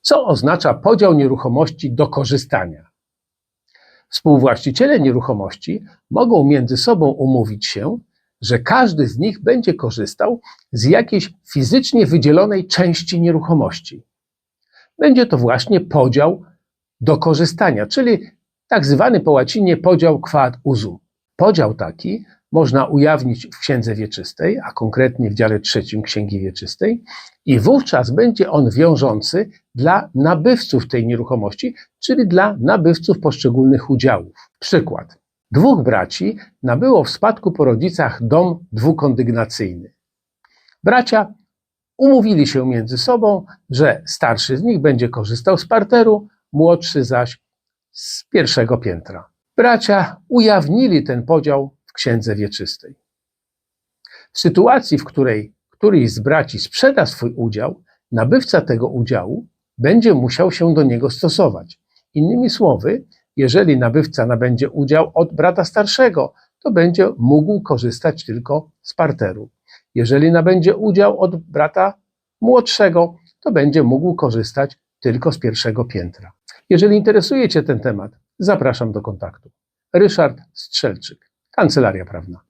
Co oznacza podział nieruchomości do korzystania? Współwłaściciele nieruchomości mogą między sobą umówić się, że każdy z nich będzie korzystał z jakiejś fizycznie wydzielonej części nieruchomości. Będzie to właśnie podział do korzystania, czyli tak zwany po łacinie podział quad usum. Podział taki można ujawnić w Księdze Wieczystej, a konkretnie w dziale trzecim Księgi Wieczystej, i wówczas będzie on wiążący dla nabywców tej nieruchomości, czyli dla nabywców poszczególnych udziałów. Przykład. Dwóch braci nabyło w spadku po rodzicach dom dwukondygnacyjny. Bracia umówili się między sobą, że starszy z nich będzie korzystał z parteru, młodszy zaś z pierwszego piętra. Bracia ujawnili ten podział Księdze Wieczystej. W sytuacji, w której któryś z braci sprzeda swój udział, nabywca tego udziału będzie musiał się do niego stosować. Innymi słowy, jeżeli nabywca nabędzie udział od brata starszego, to będzie mógł korzystać tylko z parteru. Jeżeli nabędzie udział od brata młodszego, to będzie mógł korzystać tylko z pierwszego piętra. Jeżeli interesuje Cię ten temat, zapraszam do kontaktu. Ryszard Strzelczyk, Kancelaria Prawna.